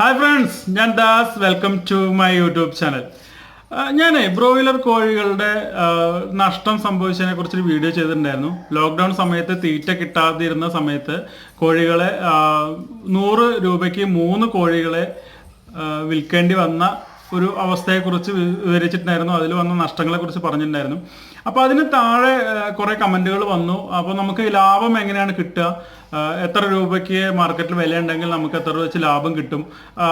Hi friends ഞാൻ Das. Welcome to my YouTube channel ഞാൻ broiler കോഴികളുടെ നഷ്ടം സംഭവിച്ചതിനെ കുറിച്ചൊരു വീഡിയോ ചെയ്തിട്ടുണ്ടായിരുന്നു. ലോക്ക്ഡൗൺ സമയത്ത് തീറ്റ കിട്ടാതിരുന്ന സമയത്ത് കോഴികളെ നൂറ് രൂപയ്ക്ക് മൂന്ന് കോഴികളെ വിൽക്കേണ്ടി വന്ന ഒരു അവസ്ഥയെക്കുറിച്ച് വിവരിച്ചിട്ടുണ്ടായിരുന്നു. അതിൽ വന്ന നഷ്ടങ്ങളെക്കുറിച്ച് പറഞ്ഞിട്ടുണ്ടായിരുന്നു. അപ്പോൾ അതിന് താഴെ കുറേ കമന്റുകൾ വന്നു. അപ്പോൾ നമുക്ക് ലാഭം എങ്ങനെയാണ് കിട്ടുക? എത്ര രൂപയ്ക്ക് മാർക്കറ്റിൽ വില ഉണ്ടെങ്കിൽ നമുക്ക് എത്ര രൂപ വെച്ച് ലാഭം കിട്ടും?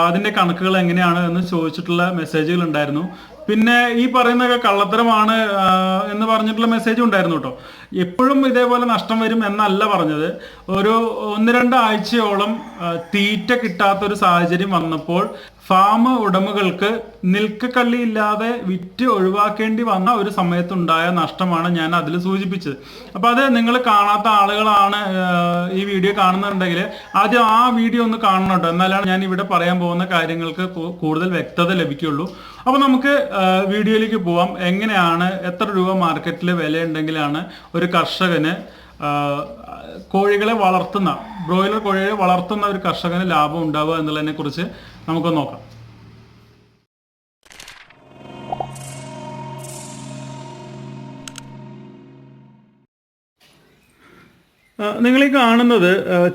അതിന്റെ കണക്കുകൾ എങ്ങനെയാണ് എന്ന് ചോദിച്ചിട്ടുള്ള മെസ്സേജുകൾ ഉണ്ടായിരുന്നു. പിന്നെ ഈ പറയുന്നതൊക്കെ കള്ളത്തരമാണ് എന്ന് പറഞ്ഞിട്ടുള്ള മെസ്സേജ് ഉണ്ടായിരുന്നു കേട്ടോ. എപ്പോഴും ഇതേപോലെ നഷ്ടം വരും എന്നല്ല പറഞ്ഞത്. ഒരു ഒന്ന് രണ്ട് ആഴ്ചയോളം തീറ്റ കിട്ടാത്തൊരു സാഹചര്യം വന്നപ്പോൾ ഫാം ഉടമകൾക്ക് നിൽക്കക്കള്ളി ഇല്ലാതെ വിറ്റ് ഒഴിവാക്കേണ്ടി വന്ന ഒരു സമയത്തുണ്ടായ നഷ്ടമാണ് ഞാൻ അതിൽ സൂചിപ്പിച്ചത്. അപ്പോൾ അത് നിങ്ങൾ കാണാത്ത ആളുകളാണ് ഈ വീഡിയോ കാണുന്നുണ്ടെങ്കിൽ ആദ്യം ആ വീഡിയോ ഒന്ന് കാണണം കേട്ടോ. എന്നാലാണ് ഞാൻ ഇവിടെ പറയാൻ പോകുന്ന കാര്യങ്ങൾക്ക് കൂടുതൽ വ്യക്തത ലഭിക്കുള്ളൂ അപ്പോൾ നമുക്ക് വീഡിയോയിലേക്ക് പോവാം. എങ്ങനെയാണ് എത്ര രൂപ മാർക്കറ്റിൽ വിലയുണ്ടെങ്കിലാണ് ഒരു കർഷകന് കോഴികളെ വളർത്തുന്ന ബ്രോയിലർ കോഴികളെ വളർത്തുന്ന ഒരു കർഷകന് ലാഭം ഉണ്ടാവുക എന്നുള്ളതിനെ കുറിച്ച് നമുക്കൊന്ന് നോക്കാം. നിങ്ങൾ ഈ കാണുന്നത്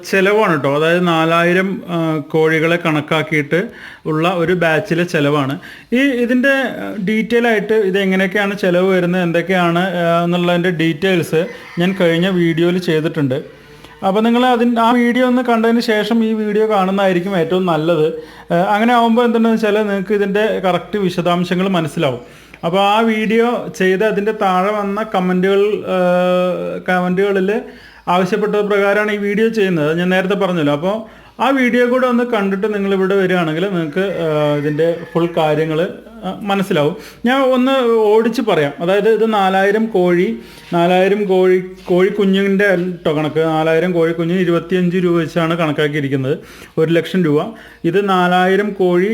ചിലവാണ് കേട്ടോ അതായത് നാലായിരം കോഴികളെ കണക്കാക്കിയിട്ട് ഉള്ള ഒരു ബാച്ചിലെ ചിലവാണ്. ഈ ഇതിന്റെ ഡീറ്റെയിൽ ആയിട്ട് ഇത് എങ്ങനെയൊക്കെയാണ് ചിലവ് വരുന്നത് എന്തൊക്കെയാണ് എന്നുള്ളതിന്റെ ഡീറ്റെയിൽസ് ഞാൻ കഴിഞ്ഞ വീഡിയോയിൽ ചെയ്തിട്ടുണ്ട്. അപ്പോൾ നിങ്ങൾ അതിന് ആ വീഡിയോ ഒന്ന് കണ്ടതിന് ശേഷം ഈ വീഡിയോ കാണുന്നതായിരിക്കും ഏറ്റവും നല്ലത്. അങ്ങനെ ആകുമ്പോൾ എന്താണെന്ന് വെച്ചാൽ നിങ്ങൾക്ക് ഇതിന്റെ കറക്റ്റ് വിശദാംശങ്ങൾ മനസ്സിലാവും. അപ്പോൾ ആ വീഡിയോ ചെയ്ത് അതിന്റെ താഴെ വന്ന കമന്റുകൾ കമന്റുകളിൽ ആവശ്യപ്പെട്ടത് പ്രകാരമാണ് ഈ വീഡിയോ ചെയ്യുന്നത്. ഞാൻ നേരത്തെ പറഞ്ഞല്ലോ. അപ്പോൾ ആ വീഡിയോ കൂടെ ഒന്ന് കണ്ടിട്ട് നിങ്ങൾ ഇവിടെ വരികയാണെങ്കിൽ നിങ്ങൾക്ക് ഇതിന്റെ ഫുൾ കാര്യങ്ങൾ മനസ്സിലാവും. ഞാൻ ഒന്ന് ഓടിച്ച് പറയാം. അതായത് ഇത് നാലായിരം കോഴി നാലായിരം കോഴി കോഴി കുഞ്ഞിന്റെ കേട്ടോ കണക്ക്. നാലായിരം കോഴി കുഞ്ഞിന് ഇരുപത്തിയഞ്ച് രൂപ വെച്ചാണ് കണക്കാക്കിയിരിക്കുന്നത്. ഒരു ലക്ഷം രൂപ. ഇത് നാലായിരം കോഴി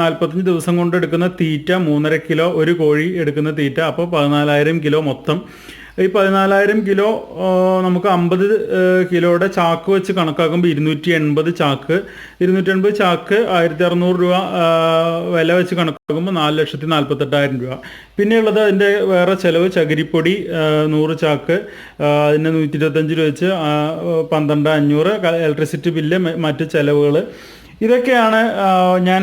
നാൽപ്പത്തഞ്ച് ദിവസം കൊണ്ട് എടുക്കുന്ന തീറ്റ മൂന്നര കിലോ ഒരു കോഴി എടുക്കുന്ന തീറ്റ. അപ്പോൾ പതിനാലായിരം കിലോ മൊത്തം ഈ പതിനാലായിരം കിലോ നമുക്ക് അമ്പത് കിലോയുടെ ചാക്ക് വെച്ച് കണക്കാക്കുമ്പോൾ ഇരുന്നൂറ്റി എൺപത് ചാക്ക്. ഇരുന്നൂറ്റി എൺപത് ചാക്ക് ആയിരത്തി അറുന്നൂറ് രൂപ വില വെച്ച് കണക്കാക്കുമ്പോൾ നാല് ലക്ഷത്തി നാൽപ്പത്തെട്ടായിരം രൂപ. പിന്നെയുള്ളത് അതിന്റെ വേറെ ചിലവ് ചകിരിപ്പൊടി നൂറ് ചാക്ക് അതിന്റെ നൂറ്റി ഇരുപത്തഞ്ച് രൂപ വെച്ച് പന്ത്രണ്ട് അഞ്ഞൂറ് ഇലക്ട്രിസിറ്റി ബില്ല് മറ്റ് ചിലവുകൾ ഇതൊക്കെയാണ് ഞാൻ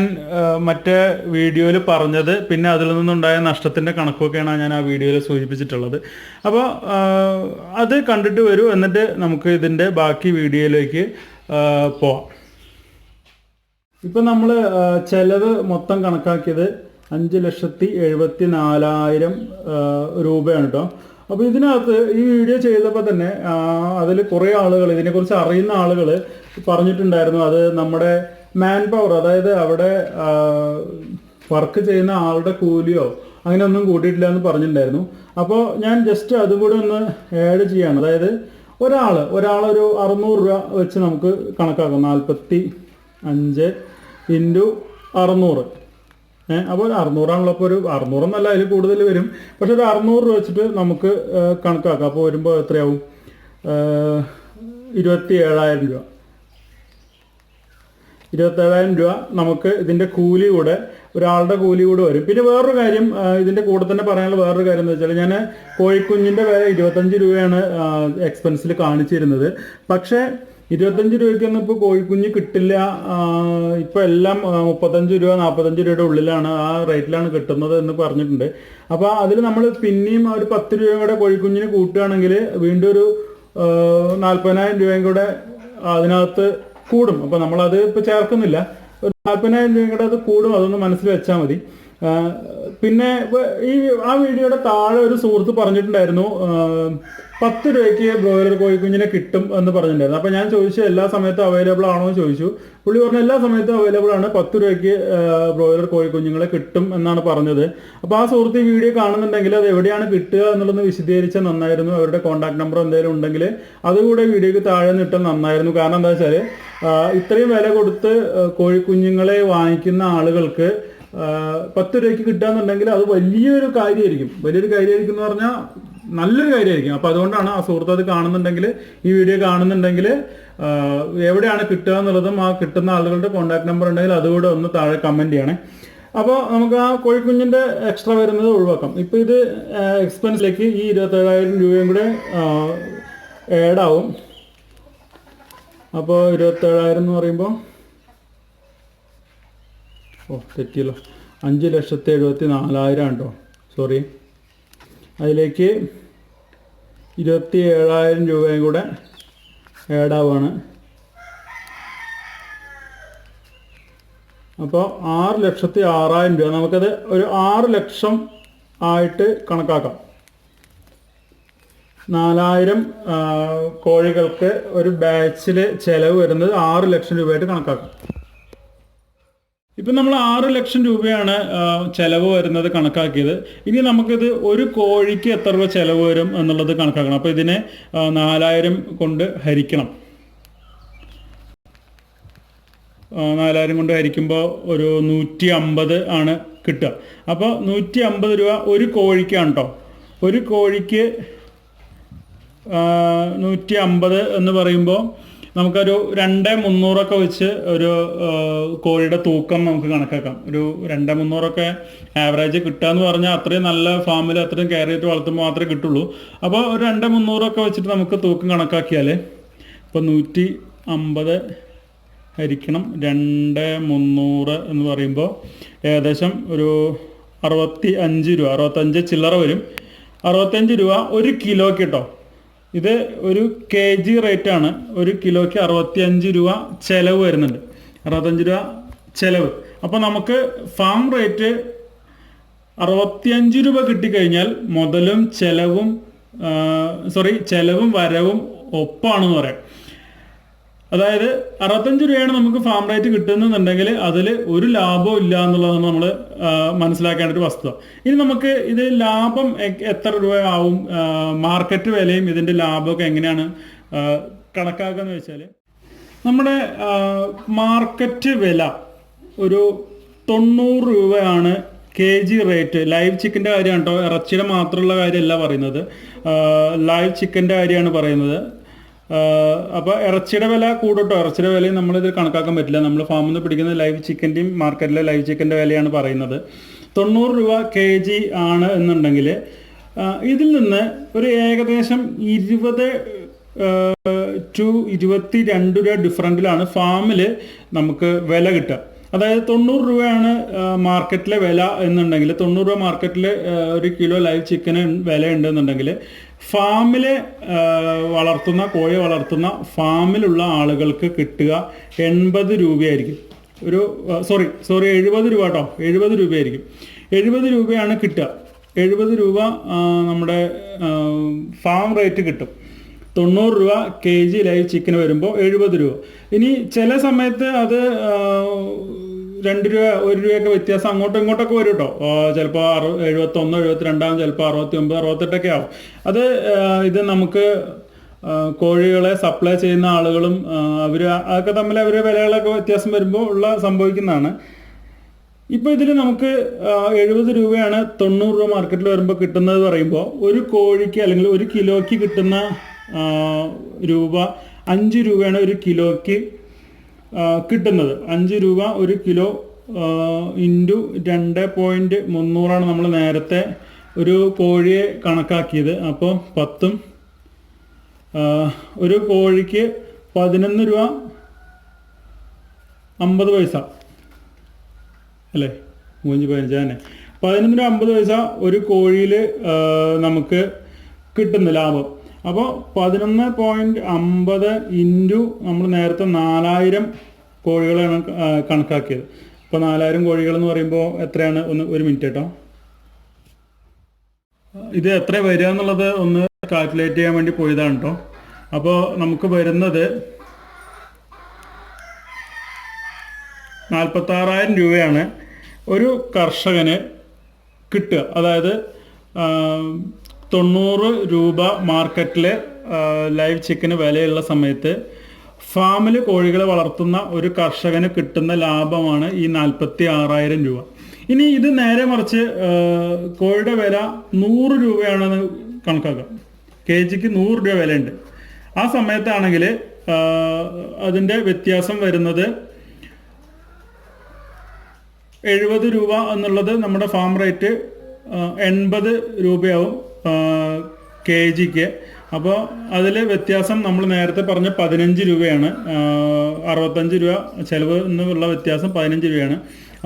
മറ്റേ വീഡിയോയിൽ പറഞ്ഞത്. പിന്നെ അതിൽ നിന്നുണ്ടായ നഷ്ടത്തിന്റെ കണക്കൊക്കെയാണ് ഞാൻ ആ വീഡിയോയിൽ സൂചിപ്പിച്ചിട്ടുള്ളത്. അപ്പോൾ അത് കണ്ടിട്ട് വരൂ. എന്നിട്ട് നമുക്ക് ഇതിന്റെ ബാക്കി വീഡിയോയിലേക്ക് പോവാം. ഇപ്പം നമ്മൾ ചെലവ് മൊത്തം കണക്കാക്കിയത് അഞ്ച് ലക്ഷത്തി എഴുപത്തി നാലായിരം രൂപയാണ് കേട്ടോ. അപ്പോൾ ഇതിനകത്ത് ഈ വീഡിയോ ചെയ്തപ്പോൾ തന്നെ അതിൽ കുറേ ആളുകൾ ഇതിനെക്കുറിച്ച് അറിയുന്ന ആളുകൾ പറഞ്ഞിട്ടുണ്ടായിരുന്നു. അത് നമ്മുടെ മാൻ പവർ അതായത് അവിടെ വർക്ക് ചെയ്യുന്ന ആളുടെ കൂലിയോ അങ്ങനെ ഒന്നും കൂട്ടിയിട്ടില്ല എന്ന് പറഞ്ഞിട്ടുണ്ടായിരുന്നു. അപ്പോൾ ഞാൻ ജസ്റ്റ് അതും കൂടെ ഒന്ന് ആഡ് ചെയ്യാണ്. അതായത് ഒരാൾ ഒരാളൊരു അറുന്നൂറ് രൂപ വെച്ച് നമുക്ക് കണക്കാക്കാം. നാൽപ്പത്തി അഞ്ച് ഇന്റു അറുന്നൂറ്. ഏഹ് അപ്പോൾ അറുന്നൂറാണല്ലോ. അപ്പോൾ ഒരു അറുന്നൂറെന്നല്ല അതിൽ കൂടുതൽ വരും. പക്ഷെ ഒരു അറുന്നൂറ് രൂപ വെച്ചിട്ട് നമുക്ക് കണക്കാക്കാം. അപ്പോൾ വരുമ്പോൾ എത്രയാവും? ഇരുപത്തി ഏഴായിരം രൂപ. ഇരുപത്തേഴായിരം രൂപ നമുക്ക് ഇതിന്റെ കൂലി കൂടെ ഒരാളുടെ കൂലി കൂടെ വരും. പിന്നെ വേറൊരു കാര്യം ഇതിന്റെ കൂടെ തന്നെ പറയാനുള്ള വേറൊരു കാര്യം എന്ന് വെച്ചാൽ ഞാൻ കോഴിക്കുഞ്ഞിന്റെ വില ഇരുപത്തഞ്ച് രൂപയാണ് എക്സ്പെൻസിൽ കാണിച്ചിരുന്നത്. പക്ഷേ ഇരുപത്തഞ്ച് രൂപയ്ക്കൊന്നും ഇപ്പോൾ കോഴിക്കുഞ്ഞ് കിട്ടില്ല ഇപ്പോൾ എല്ലാം മുപ്പത്തഞ്ച് രൂപ നാൽപ്പത്തഞ്ച് രൂപയുടെ ഉള്ളിലാണ് ആ റേറ്റിലാണ് കിട്ടുന്നത് എന്ന് പറഞ്ഞിട്ടുണ്ട്. അപ്പോൾ അതിൽ നമ്മൾ പിന്നെയും ഒരു പത്ത് രൂപയും കൂടെ കോഴിക്കുഞ്ഞിന് കൂട്ടുകയാണെങ്കിൽ വീണ്ടും ഒരു നാൽപ്പതിനായിരം രൂപയും കൂടെ അതിനകത്ത് കൂടും. അപ്പോൾ നമ്മളത് ഇപ്പോൾ ചേർക്കുന്നില്ല. ഒരു നാൽപ്പതിനായിരം രൂപയുടെ അത് കൂടും. അതൊന്ന് മനസ്സിൽ വെച്ചാൽ മതി. പിന്നെ ഈ ആ വീഡിയോയുടെ താഴെ ഒരു സുഹൃത്ത് പറഞ്ഞിട്ടുണ്ടായിരുന്നു പത്ത് രൂപയ്ക്ക് ബ്രോയിലർ കോഴിക്കുഞ്ഞിനെ കിട്ടും എന്ന് പറഞ്ഞിട്ടുണ്ടായിരുന്നു. അപ്പോൾ ഞാൻ ചോദിച്ചു എല്ലാ സമയത്തും അവൈലബിൾ ആണോ എന്ന് ചോദിച്ചു. പുള്ളി പറഞ്ഞു എല്ലാ സമയത്തും അവൈലബിൾ ആണ് പത്ത് രൂപയ്ക്ക് ബ്രോയിലർ കോഴിക്കുഞ്ഞുങ്ങളെ കിട്ടും എന്നാണ് പറഞ്ഞത്. അപ്പോൾ ആ സുഹൃത്ത് ഈ വീഡിയോ കാണുന്നുണ്ടെങ്കിൽ അത് എവിടെയാണ് കിട്ടുക എന്നുള്ളത് വിശദീകരിച്ചാൽ നന്നായിരുന്നു. അവരുടെ കോൺടാക്ട് നമ്പർ എന്തെങ്കിലും ഉണ്ടെങ്കിൽ അതുകൂടെ വീഡിയോക്ക് താഴെ നിട്ടാൽ നന്നായിരുന്നു. കാരണം എന്താ വെച്ചാൽ ഇത്രയും വില കൊടുത്ത് കോഴിക്കുഞ്ഞുങ്ങളെ വാങ്ങിക്കുന്ന ആളുകൾക്ക് പത്ത് രൂപയ്ക്ക് കിട്ടുകയെന്നുണ്ടെങ്കിൽ അത് വലിയൊരു കാര്യമായിരിക്കും. വലിയൊരു കാര്യമായിരിക്കും എന്ന് പറഞ്ഞാൽ നല്ലൊരു കാര്യമായിരിക്കും. അപ്പോൾ അതുകൊണ്ടാണ് ആ സുഹൃത്ത് അത് കാണുന്നുണ്ടെങ്കിൽ ഈ വീഡിയോ കാണുന്നുണ്ടെങ്കിൽ എവിടെയാണ് കിട്ടുക എന്നുള്ളതും ആ കിട്ടുന്ന ആളുകളുടെ കോൺടാക്ട് നമ്പർ ഉണ്ടെങ്കിൽ അതുകൂടെ ഒന്ന് താഴെ കമന്റ് ചെയ്യണേ. അപ്പോൾ നമുക്ക് ആ കോഴിക്കുഞ്ഞിന്റെ എക്സ്ട്രാ വരുന്നത് ഒഴിവാക്കാം. ഇപ്പോൾ ഇത് എക്സ്പെൻസിലേക്ക് ഈ ഇരുപത്തേഴായിരം രൂപയും കൂടെ ഏഡാവും അപ്പോൾ ഇരുപത്തേഴായിരം എന്ന് പറയുമ്പോൾ ഓ തെറ്റിയല്ലോ. അഞ്ച് ലക്ഷത്തി എഴുപത്തി നാലായിരം ഉണ്ടോ? സോറി അതിലേക്ക് ഇരുപത്തി ഏഴായിരം രൂപയും കൂടെ ഏടാവാണ് അപ്പോൾ ആറ് ലക്ഷത്തി ആറായിരം രൂപ. നമുക്കത് ഒരു ആറ് ലക്ഷം ആയിട്ട് കണക്കാക്കാം. നാലായിരം കോഴികൾക്ക് ഒരു ബാച്ചിൽ ചിലവ് വരുന്നത് ആറ് ലക്ഷം രൂപയായിട്ട് കണക്കാക്കാം. ഇപ്പം നമ്മൾ ആറ് ലക്ഷം രൂപയാണ് ചിലവ് വരുന്നത് കണക്കാക്കിയത്. ഇനി നമുക്കിത് ഒരു കോഴിക്ക് എത്ര രൂപ ചിലവ് വരും എന്നുള്ളത് കണക്കാക്കണം. അപ്പോൾ ഇതിനെ നാലായിരം കൊണ്ട് ഹരിക്കണം. നാലായിരം കൊണ്ട് ഹരിക്കുമ്പോൾ ഒരു നൂറ്റി അമ്പത് ആണ് കിട്ടുക. അപ്പോൾ നൂറ്റി അമ്പത് രൂപ ഒരു കോഴിക്കാണ് കേട്ടോ ഒരു കോഴിക്ക് നൂറ്റി അമ്പത് എന്ന് പറയുമ്പോൾ നമുക്കൊരു രണ്ട് മുന്നൂറൊക്കെ വെച്ച് ഒരു കോഴിയുടെ തൂക്കം നമുക്ക് കണക്കാക്കാം. ഒരു രണ്ട് മുന്നൂറൊക്കെ ആവറേജ് കിട്ടുക എന്ന് പറഞ്ഞാൽ അത്രയും നല്ല ഫാമിൽ അത്രയും കെയർ ചെയ്തിട്ട് വളർത്തുമ്പോൾ മാത്രമേ കിട്ടുള്ളൂ. അപ്പോൾ ഒരു രണ്ട് മുന്നൂറൊക്കെ വെച്ചിട്ട് നമുക്ക് തൂക്കം കണക്കാക്കിയാൽ ഇപ്പോൾ നൂറ്റി അമ്പത് ഹരിക്കണം രണ്ട് മുന്നൂറ് എന്ന് പറയുമ്പോൾ ഏകദേശം ഒരു അറുപത്തി അഞ്ച് രൂപ അറുപത്തഞ്ച് ചില്ലറ വരും. അറുപത്തഞ്ച് രൂപ ഒരു കിലോയ്ക്ക് കേട്ടോ. ഇത് ഒരു കെ ജി റേറ്റ് ആണ്. ഒരു കിലോയ്ക്ക് അറുപത്തി അഞ്ച് രൂപ ചിലവ് വരുന്നുണ്ട്. അറുപത്തഞ്ച് രൂപ ചിലവ്. അപ്പോൾ നമുക്ക് ഫാം റേറ്റ് അറുപത്തിയഞ്ച് രൂപ കിട്ടിക്കഴിഞ്ഞാൽ മുതലും ചെലവും സോറി ചെലവും വരവും ഒപ്പാണെന്ന് പറയാം. അതായത് അറുപത്തഞ്ച് രൂപയാണ് നമുക്ക് ഫാം റേറ്റ് കിട്ടുന്നുണ്ടെങ്കിൽ അതിൽ ഒരു ലാഭവും ഇല്ല എന്നുള്ളതാണ് നമ്മൾ മനസ്സിലാക്കേണ്ട ഒരു വസ്തുത. ഇനി നമുക്ക് ഇത് ലാഭം എത്ര രൂപയാവും മാർക്കറ്റ് വിലയും ഇതിന്റെ ലാഭമൊക്കെ എങ്ങനെയാണ് കണക്കാക്കുക എന്ന് വെച്ചാൽ നമ്മുടെ മാർക്കറ്റ് വില ഒരു തൊണ്ണൂറ് രൂപയാണ് കെ ജി റേറ്റ് ലൈവ് ചിക്കന്റെ കാര്യമാണ് കേട്ടോ. ഇറച്ചിയുടെ മാത്രമുള്ള കാര്യമല്ല പറയുന്നത്. ലൈവ് ചിക്കന്റെ കാര്യമാണ് പറയുന്നത്. അപ്പോൾ ഇറച്ചിയുടെ വില കൂടട്ടോ? ഇറച്ചിയുടെ വിലയും നമ്മളിത് കണക്കാക്കാൻ പറ്റില്ല. നമ്മൾ ഫാമിൽ നിന്ന് പിടിക്കുന്ന ലൈവ് ചിക്കന്റെയും മാർക്കറ്റിലെ ലൈവ് ചിക്കന്റെ വിലയാണ് പറയുന്നത്. തൊണ്ണൂറ് രൂപ കെ ജി ആണ് എന്നുണ്ടെങ്കിൽ ഇതിൽ നിന്ന് ഒരു ഏകദേശം ഇരുപത് ടു ഇരുപത്തി രണ്ട് രൂപ ഡിഫറന്റിലാണ് ഫാമിൽ നമുക്ക് വില കിട്ടുക. അതായത് തൊണ്ണൂറ് രൂപയാണ് മാർക്കറ്റിലെ വില എന്നുണ്ടെങ്കിൽ തൊണ്ണൂറ് രൂപ മാർക്കറ്റിൽ ഒരു കിലോ ലൈവ് ചിക്കന് വില ഉണ്ടെന്നുണ്ടെങ്കിൽ ഫാമിൽ വളർത്തുന്ന കോഴി വളർത്തുന്ന ഫാമിലുള്ള ആളുകൾക്ക് കിട്ടുക എൺപത് രൂപയായിരിക്കും. ഒരു സോറി സോറി എഴുപത് രൂപ കേട്ടോ. എഴുപത് രൂപയായിരിക്കും. എഴുപത് രൂപയാണ് കിട്ടുക. എഴുപത് രൂപ നമ്മുടെ ഫാം റേറ്റ് കിട്ടും. തൊണ്ണൂറ് രൂപ കെ ജി ലൈവ് ചിക്കന് വരുമ്പോൾ എഴുപത് രൂപ. ഇനി ചില സമയത്ത് അത് രണ്ട് രൂപ ഒരു രൂപയൊക്കെ വ്യത്യാസം അങ്ങോട്ടും ഇങ്ങോട്ടൊക്കെ വരും കേട്ടോ ചിലപ്പോൾ അറു എഴുപത്തൊന്ന് എഴുപത്തിരണ്ടാവും ചിലപ്പോൾ അറുപത്തി ഒമ്പത് അറുപത്തെട്ടൊക്കെ ആവും. അത് ഇത് നമുക്ക് കോഴികളെ സപ്ലൈ ചെയ്യുന്ന ആളുകളും അവർ അതൊക്കെ തമ്മിൽ അവർ വിലകളൊക്കെ വ്യത്യാസം വരുമ്പോൾ ഉള്ള സംഭവിക്കുന്നതാണ്. ഇപ്പോൾ ഇതിൽ നമുക്ക് എഴുപത് രൂപയാണ് തൊണ്ണൂറ് രൂപ മാർക്കറ്റിൽ വരുമ്പോൾ കിട്ടുന്നത് പറയുമ്പോൾ ഒരു കോഴിക്ക് അല്ലെങ്കിൽ ഒരു കിലോയ്ക്ക് കിട്ടുന്ന രൂപ അഞ്ച് രൂപയാണ് ഒരു കിലോയ്ക്ക് കിട്ടുന്നത്. അഞ്ച് രൂപ ഒരു കിലോ ഇന്റു രണ്ട് പോയിന്റ് മുന്നൂറാണ് നമ്മൾ നേരത്തെ ഒരു കോഴിയെ കണക്കാക്കിയത്. അപ്പോൾ പത്തും ഒരു കോഴിക്ക് പതിനൊന്ന് രൂപ അമ്പത് പൈസ. അല്ലേ? മൂഞ്ച് പതിനഞ്ചാനെ പതിനൊന്ന് രൂപ അമ്പത് പൈസ ഒരു കോഴിയിൽ നമുക്ക് കിട്ടുന്നു ലാഭം. അപ്പോൾ പതിനൊന്ന് പോയിന്റ് അമ്പത് ഇന്റു നമ്മൾ നേരത്തെ നാലായിരം കോഴികളാണ് കണക്കാക്കിയത്. ഇപ്പോൾ നാലായിരം കോഴികൾ എന്ന് പറയുമ്പോൾ എത്രയാണ്? ഒന്ന് ഒരു മിനിറ്റ് കേട്ടോ. ഇത് എത്ര വരിക എന്നുള്ളത് ഒന്ന് കാൽക്കുലേറ്റ് ചെയ്യാൻ വേണ്ടി പോയതാണ് കേട്ടോ അപ്പോൾ നമുക്ക് വരുന്നത് നാൽപ്പത്താറായിരം രൂപയാണ് ഒരു കർഷകന് കിട്ടുക. അതായത് തൊണ്ണൂറ് രൂപ മാർക്കറ്റിൽ ലൈവ് ചിക്കന് വിലയുള്ള സമയത്ത് ഫാമിൽ കോഴികളെ വളർത്തുന്ന ഒരു കർഷകന് കിട്ടുന്ന ലാഭമാണ് ഈ നാൽപ്പത്തി ആറായിരം രൂപ. ഇനി ഇത് നേരെ മറിച്ച് കോഴിയുടെ വില നൂറ് രൂപയാണെന്ന് കണക്കാക്കാം. കെ ജിക്ക് നൂറ് രൂപ വിലയുണ്ട്. ആ സമയത്താണെങ്കിൽ അതിന്റെ വ്യത്യാസം വരുന്നത് എഴുപത് രൂപ എന്നുള്ളത് നമ്മുടെ ഫാം റേറ്റ് എൺപത് രൂപയാവും. കെ ജിക്ക്. അപ്പോൾ അതിൽ വ്യത്യാസം നമ്മൾ നേരത്തെ പറഞ്ഞ പതിനഞ്ച് രൂപയാണ്. അറുപത്തഞ്ച് രൂപ ചിലവ് എന്നുള്ള വ്യത്യാസം പതിനഞ്ച് രൂപയാണ്.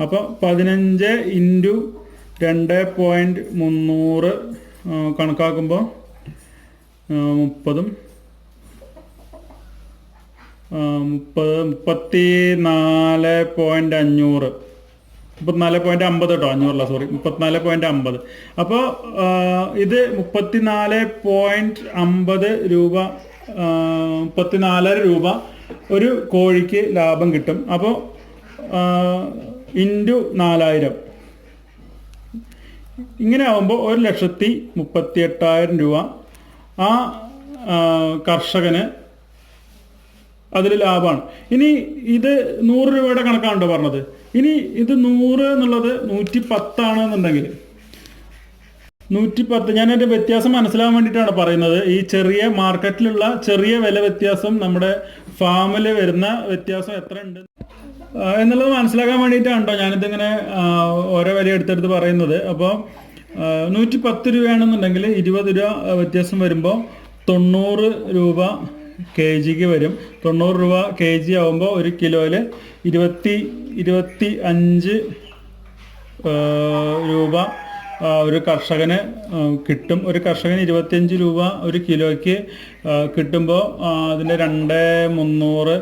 അപ്പോൾ പതിനഞ്ച് ഇന്റു രണ്ട് പോയിന്റ് മുന്നൂറ് കണക്കാക്കുമ്പോൾ മുപ്പതും മുപ്പത് മുപ്പത്തി നാല് പോയിന്റ് അഞ്ഞൂറ്. മുപ്പത്തിനാല് പോയിന്റ് അമ്പത് കേട്ടോ അഞ്ഞൂറല്ല സോറി മുപ്പത്തിനാല് പോയിന്റ് അമ്പത്. അപ്പോൾ ഇത് മുപ്പത്തിനാല് പോയിന്റ് അമ്പത് രൂപ മുപ്പത്തിനാലര രൂപ ഒരു കോഴിക്ക് ലാഭം കിട്ടും. അപ്പോ ഇന്റു നാലായിരം. ഇങ്ങനെ ആവുമ്പോൾ ഒരു ലക്ഷത്തി മുപ്പത്തി എട്ടായിരം രൂപ ആ ആ, കർഷകന് അതിൽ ലാഭമാണ്. ഇനി ഇത് നൂറ് രൂപയുടെ കണക്കാണല്ലോ പറഞ്ഞത്. ഇനി ഇത് നൂറ് എന്നുള്ളത് നൂറ്റി പത്താണെന്നുണ്ടെങ്കിൽ നൂറ്റി പത്ത് ഞാൻ എന്റെ വ്യത്യാസം മനസ്സിലാവാൻ വേണ്ടിയിട്ടാണ് പറയുന്നത്. ഈ ചെറിയ മാർക്കറ്റിലുള്ള ചെറിയ വില വ്യത്യാസം നമ്മുടെ ഫാമിൽ വരുന്ന വ്യത്യാസം എത്ര ഉണ്ട് എന്നുള്ളത് മനസ്സിലാക്കാൻ വേണ്ടിയിട്ടാണ് കേട്ടോ ഞാനിതിങ്ങനെ ഓരോ വില എടുത്തെടുത്ത് പറയുന്നത്. അപ്പോൾ നൂറ്റി പത്ത് രൂപയാണെന്നുണ്ടെങ്കിൽ ഇരുപത് രൂപ വ്യത്യാസം വരുമ്പോൾ തൊണ്ണൂറ് രൂപ കെ ജിക്ക് വരും. തൊണ്ണൂറ് രൂപ കെ ജി ആകുമ്പോൾ ഒരു കിലോയിൽ ഇരുപത്തി ഇരുപത്തി അഞ്ച് രൂപ ഒരു കർഷകന് കിട്ടും. ഒരു കർഷകന് ഇരുപത്തിയഞ്ച് രൂപ ഒരു കിലോയ്ക്ക് കിട്ടുമ്പോൾ അതിന്റെ രണ്ട് മുന്നൂറ്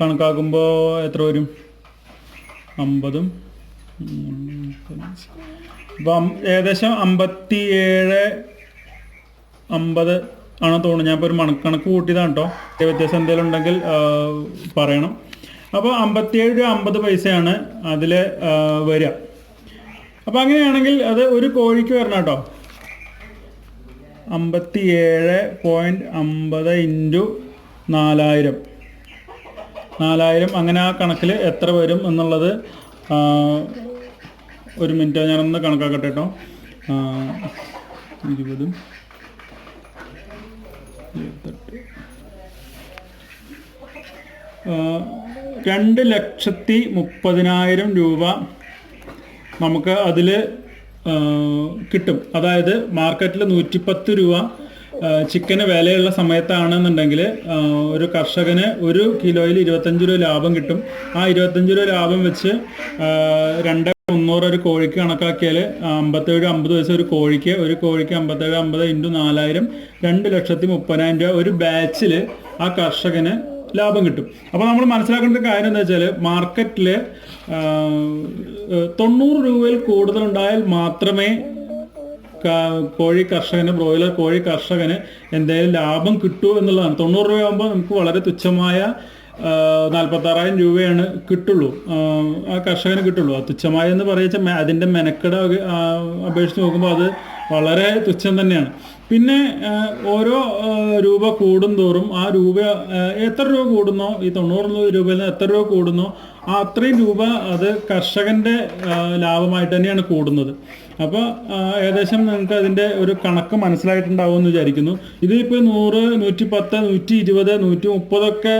കണക്കാക്കുമ്പോൾ എത്ര വരും? അമ്പതും അപ്പം ഏകദേശം അമ്പത്തി ഏഴ് അമ്പത് ആണ് തോന്നുന്നു. ഞാൻ ഇപ്പോൾ ഒരു മണക്കണക്ക് കൂട്ടിയതാണ് കേട്ടോ. വ്യത്യാസം എന്തെങ്കിലും ഉണ്ടെങ്കിൽ പറയണം. അപ്പോൾ അമ്പത്തിയേഴ് രൂപ അമ്പത് പൈസയാണ് അതിൽ വരിക. അപ്പോൾ അങ്ങനെയാണെങ്കിൽ അത് ഒരു കോഴിക്ക് വരണം കേട്ടോ. അമ്പത്തി ഏഴ് പോയിന്റ് അമ്പത് ഇന്റു നാലായിരം. നാലായിരം അങ്ങനെ ആ കണക്കിൽ എത്ര വരും എന്നുള്ളത് ഒരു മിനിറ്റ് ഞാനൊന്ന് കണക്കാക്കട്ടെ കേട്ടോ. ഇരുപതും ഇരുപത്തെട്ട്. രണ്ട് ലക്ഷത്തി മുപ്പതിനായിരം രൂപ നമുക്ക് അതിൽ കിട്ടും. അതായത് മാർക്കറ്റിൽ നൂറ്റിപ്പത്ത് രൂപ ചിക്കന് വിലയുള്ള സമയത്താണെന്നുണ്ടെങ്കിൽ ഒരു കർഷകന് ഒരു കിലോയിൽ ഇരുപത്തഞ്ച് രൂപ ലാഭം കിട്ടും. ആ ഇരുപത്തഞ്ച് രൂപ ലാഭം വെച്ച് രണ്ട് മുന്നൂറ് ഒരു കോഴിക്ക് കണക്കാക്കിയാൽ അമ്പത്തേഴ് അമ്പത് വയസ്സ് ഒരു കോഴിക്ക് ഒരു കോഴിക്ക് അമ്പത്തേഴ് അമ്പത് ഇന്റു നാലായിരം രണ്ട് ലക്ഷത്തി മുപ്പതിനായിരം രൂപ. ഒരു ബാച്ചിൽ ആ കർഷകന് ലാഭം കിട്ടും. അപ്പോൾ നമ്മൾ മനസ്സിലാക്കേണ്ട കാര്യം എന്താ വെച്ചാൽ മാർക്കറ്റിൽ തൊണ്ണൂറ് രൂപയിൽ കൂടുതലുണ്ടായാൽ മാത്രമേ കോഴി കർഷകന് ബ്രോയിലർ കോഴി കർഷകന് എന്തെങ്കിലും ലാഭം കിട്ടൂ എന്നുള്ളതാണ്. തൊണ്ണൂറ് രൂപയാകുമ്പോൾ നമുക്ക് വളരെ തുച്ഛമായ നാൽപ്പത്താറായിരം രൂപയാണ് കിട്ടുള്ളൂ. ആ, കർഷകന് കിട്ടുള്ളൂ. ആ തുച്ഛമായ എന്ന് പറയുക അതിന്റെ മെനക്കെട അപേക്ഷിച്ച് നോക്കുമ്പോൾ അത് വളരെ തുച്ഛം തന്നെയാണ്. പിന്നെ ഓരോ രൂപ കൂടും തോറും ആ രൂപ എത്ര രൂപ കൂടുന്നോ ഈ തൊണ്ണൂറ് രൂപയിൽ നിന്ന് എത്ര രൂപ കൂടുന്നോ ആ അത്രയും രൂപ അത് കർഷകന്റെ ലാഭമായിട്ട് തന്നെയാണ് കൂടുന്നത്. അപ്പോൾ ഏകദേശം നിങ്ങൾക്ക് അതിന്റെ ഒരു കണക്ക് മനസ്സിലായിട്ടുണ്ടാവും എന്ന് വിചാരിക്കുന്നു. ഇതിപ്പോൾ നൂറ് നൂറ്റി പത്ത് നൂറ്റി ഇരുപത് നൂറ്റി മുപ്പതൊക്കെ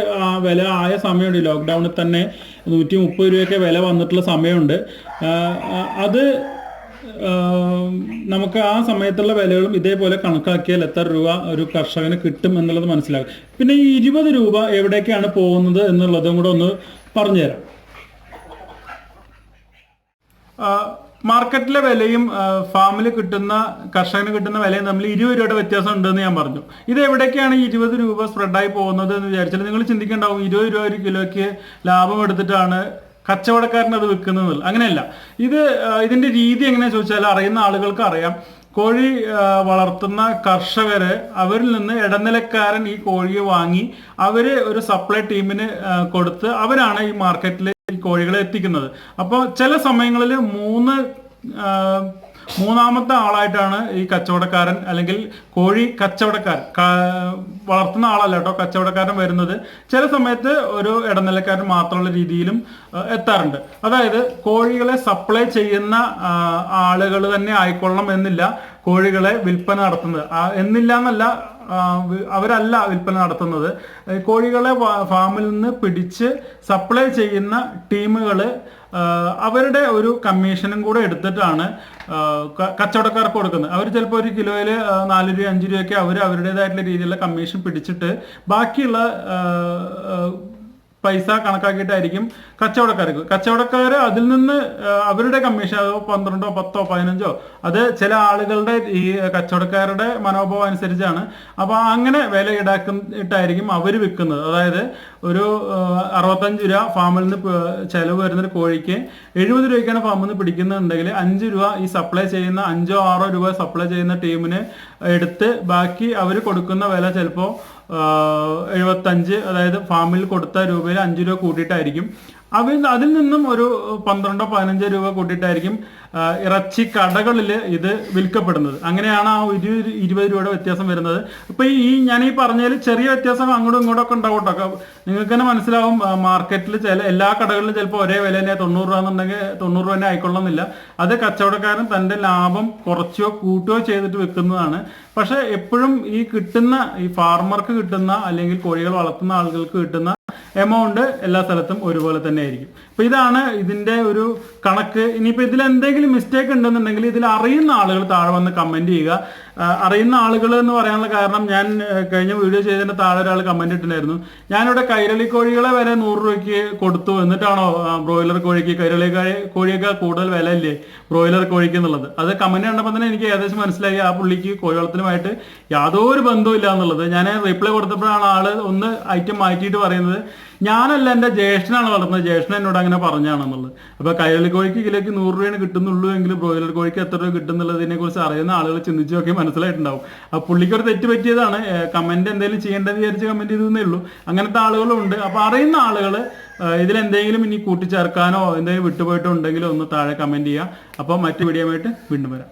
വില ആയ സമയമുണ്ട്. ലോക്ക്ഡൗണിൽ തന്നെ നൂറ്റി മുപ്പത് രൂപയൊക്കെ വില വന്നിട്ടുള്ള സമയമുണ്ട്. അത് നമുക്ക് ആ സമയത്തുള്ള വിലകളും ഇതേപോലെ കണക്കാക്കിയാൽ എത്ര രൂപ ഒരു കർഷകന് കിട്ടും എന്നുള്ളത് മനസ്സിലാകും പിന്നെ ഈ ഇരുപത് രൂപ എവിടേക്കാണ് പോകുന്നത് എന്നുള്ളതും കൂടെ ഒന്ന് പറഞ്ഞുതരാം. മാർക്കറ്റിലെ വിലയും ഫാമിൽ കിട്ടുന്ന കർഷകന് കിട്ടുന്ന വിലയും തമ്മിൽ ഇരുപത് രൂപയുടെ വ്യത്യാസം ഉണ്ടെന്ന് ഞാൻ പറഞ്ഞു. ഇത് എവിടേക്കാണ് ഈ ഇരുപത് രൂപ സ്പ്രെഡായി പോകുന്നത് എന്ന് വിചാരിച്ചാൽ നിങ്ങൾ ചിന്തിക്കേണ്ടാവും. ഇരുപത് രൂപ ഒരു കിലോയ്ക്ക് ലാഭം എടുത്തിട്ടാണ് കച്ചവടക്കാരൻ അത് വിൽക്കുന്നത് അങ്ങനെയല്ല. ഇത് ഇതിന്റെ രീതി എങ്ങനെയാ ചോദിച്ചാൽ അറിയുന്ന ആളുകൾക്ക് അറിയാം. കോഴി വളർത്തുന്ന കർഷകര് അവരിൽ നിന്ന് ഇടനിലക്കാരൻ ഈ കോഴിയെ വാങ്ങി അവർ ഒരു സപ്ലൈ ടീമിന് കൊടുത്ത് അവരാണ് ഈ മാർക്കറ്റിൽ ഈ കോഴികളെ എത്തിക്കുന്നത്. അപ്പോൾ ചില സമയങ്ങളിൽ മൂന്ന് മൂന്നാമത്തെ ആളായിട്ടാണ് ഈ കച്ചവടക്കാരൻ അല്ലെങ്കിൽ കോഴി കച്ചവടക്കാരൻ വളർത്തുന്ന ആളല്ല കേട്ടോ കച്ചവടക്കാരൻ വരുന്നത്. ചില സമയത്ത് ഒരു ഇടനിലക്കാരൻ മാത്രമുള്ള രീതിയിലും എത്താറുണ്ട്. അതായത് കോഴികളെ സപ്ലൈ ചെയ്യുന്ന ആളുകൾ തന്നെ ആയിക്കൊള്ളണം എന്നില്ല കോഴികളെ വിൽപ്പന നടത്തുന്നത്. എന്നില്ല എന്നല്ല അവരല്ല വിൽപ്പന നടത്തുന്നത്. കോഴികളെ ഫാമിൽ നിന്ന് പിടിച്ച് സപ്ലൈ ചെയ്യുന്ന ടീമുകൾ അവരുടെ ഒരു കമ്മീഷനും കൂടെ എടുത്തിട്ടാണ് കച്ചവടക്കാർക്ക് കൊടുക്കുന്നത്. അവർ ചിലപ്പോൾ ഒരു കിലോയിൽ നാല് രൂപ അഞ്ച് രൂപയൊക്കെ അവർ അവരുടേതായിട്ടുള്ള രീതിയിലുള്ള കമ്മീഷൻ പിടിച്ചിട്ട് ബാക്കിയുള്ള പൈസ കണക്കാക്കിയിട്ടായിരിക്കും കച്ചവടക്കാർക്ക്. കച്ചവടക്കാർ അതിൽ നിന്ന് അവരുടെ കമ്മീഷൻ അതോ പന്ത്രണ്ടോ പത്തോ പതിനഞ്ചോ അത് ചില ആളുകളുടെ ഈ കച്ചവടക്കാരുടെ മനോഭാവം അനുസരിച്ചാണ്. അപ്പോൾ അങ്ങനെ വില ഈടാക്കിയിട്ടായിരിക്കും അവർ വിൽക്കുന്നത്. അതായത് ഒരു അറുപത്തഞ്ച് രൂപ ഫാമിൽ നിന്ന് ചെലവ് വരുന്നൊരു കോഴിക്ക് എഴുപത് രൂപയ്ക്കാണ് ഫാമിൽ നിന്ന് പിടിക്കുന്നുണ്ടെങ്കിൽ അഞ്ച് രൂപ ഈ സപ്ലൈ ചെയ്യുന്ന അഞ്ചോ ആറോ രൂപ സപ്ലൈ ചെയ്യുന്ന ടീമിന് എടുത്ത് ബാക്കി അവർ കൊടുക്കുന്ന വില ചിലപ്പോൾ എഴുപത്തഞ്ച് അതായത് ഫാമിൽ കൊടുത്ത രൂപയിൽ അഞ്ച് രൂപ കൂട്ടിയിട്ടായിരിക്കും അതിൽ അതിൽ നിന്നും ഒരു പന്ത്രണ്ടോ പതിനഞ്ചോ രൂപ കൂട്ടിയിട്ടായിരിക്കും ഇറച്ചി കടകളിൽ ഇത് വിൽക്കപ്പെടുന്നത്. അങ്ങനെയാണ് ആ ഒരു ഇരുപത് രൂപയുടെ വ്യത്യാസം വരുന്നത്. ഇപ്പൊ ഈ ഞാൻ ഈ പറഞ്ഞതിൽ ചെറിയ വ്യത്യാസം അങ്ങോട്ടും ഇങ്ങോട്ടും ഒക്കെ ഉണ്ടാവും കേട്ടോ. നിങ്ങൾക്ക് തന്നെ മനസ്സിലാവും മാർക്കറ്റിൽ ചില എല്ലാ കടകളിലും ചിലപ്പോൾ ഒരേ വില തന്നെ തൊണ്ണൂറ് രൂപ എന്നുണ്ടെങ്കിൽ തൊണ്ണൂറ് രൂപ തന്നെ ആയിക്കൊള്ളുന്നില്ല. അത് കച്ചവടക്കാരൻ തന്റെ ലാഭം കുറച്ചോ കൂട്ടുകയോ ചെയ്തിട്ട് വെക്കുന്നതാണ് പക്ഷെ എപ്പോഴും ഈ കിട്ടുന്ന ഈ ഫാർമർക്ക് കിട്ടുന്ന അല്ലെങ്കിൽ കോഴികൾ വളർത്തുന്ന ആളുകൾക്ക് കിട്ടുന്ന എമൗണ്ട് എല്ലാ സ്ഥലത്തും ഒരുപോലെ തന്നെ ആയിരിക്കും. അപ്പൊ ഇതാണ് ഇതിന്റെ ഒരു കണക്ക്. ഇനിയിപ്പോ ഇതിൽ എന്തെങ്കിലും മിസ്റ്റേക്ക് ഉണ്ടെന്നുണ്ടെങ്കിൽ ഇതിൽ അറിയുന്ന ആളുകൾ താഴെ വന്ന് കമന്റ് ചെയ്യുക. അറിയുന്ന ആളുകൾ എന്ന് പറയാനുള്ള കാരണം ഞാൻ കഴിഞ്ഞ വീഡിയോ ചെയ്തതിന്റെ താഴെ ഒരാൾ കമന്റ് ഇട്ടിട്ടുണ്ടായിരുന്നു. ഞാനിവിടെ കൈരളി കോഴികളെ വരെ നൂറ് രൂപയ്ക്ക് കൊടുത്തു. എന്നിട്ടാണോ ബ്രോയിലർ കോഴിക്ക് കൈരളി കോഴിയൊക്കെ കൂടുതൽ വില ഇല്ലേ ബ്രോയിലർ കോഴിക്ക് എന്നുള്ളത്. അത് കമന്റ് കണ്ടപ്പോൾ തന്നെ എനിക്ക് ഏകദേശം മനസ്സിലായി. ആ പുള്ളിക്ക് കോഴി വളർത്തലുമായിട്ട് യാതൊരു ബന്ധവും ഇല്ല എന്നുള്ളത്. ഞാൻ റിപ്ലൈ കൊടുത്തപ്പോഴാണ് ആൾ ഒന്ന് ഐറ്റം മാറ്റിയിട്ട് പറയുന്നത്. ഞാനല്ല എന്റെ ജ്യേഷ്ഠനാണ് വളർന്നത്. ജ്യേഷ്ഠൻ എന്നോട് അങ്ങനെ പറഞ്ഞാണെന്നുള്ളത്. അപ്പൊ കൈരളി കോഴിക്ക് കിലോയ്ക്ക് നൂറ് രൂപയാണ് കിട്ടുന്നുള്ളൂ എങ്കിൽ ബ്രോയിലർ കോഴിക്ക് എത്ര രൂപ കിട്ടുന്നുള്ളതിനെ കുറിച്ച് അറിയുന്ന ആളുകൾ ചിന്തിച്ചു നോക്കി മനസ്സിലായിട്ടുണ്ടാവും. ആ പുള്ളിക്ക് ഒരു തെറ്റ് പറ്റിയതാണ്. കമന്റ് എന്തെങ്കിലും ചെയ്യേണ്ടതെന്ന് വിചാരിച്ച് കമന്റ് ചെയ്തേ ഉള്ളൂ. അങ്ങനത്തെ ആളുകളും ഉണ്ട് അപ്പൊ അറിയുന്ന ആളുകൾ ഇതിലെന്തെങ്കിലും ഇനി കൂട്ടിച്ചേർക്കാനോ എന്തെങ്കിലും വിട്ടുപോയിട്ടോ ഉണ്ടെങ്കിലോ ഒന്ന് താഴെ കമന്റ് ചെയ്യുക. അപ്പോൾ മറ്റു വീഡിയോ വീണ്ടും വരാം.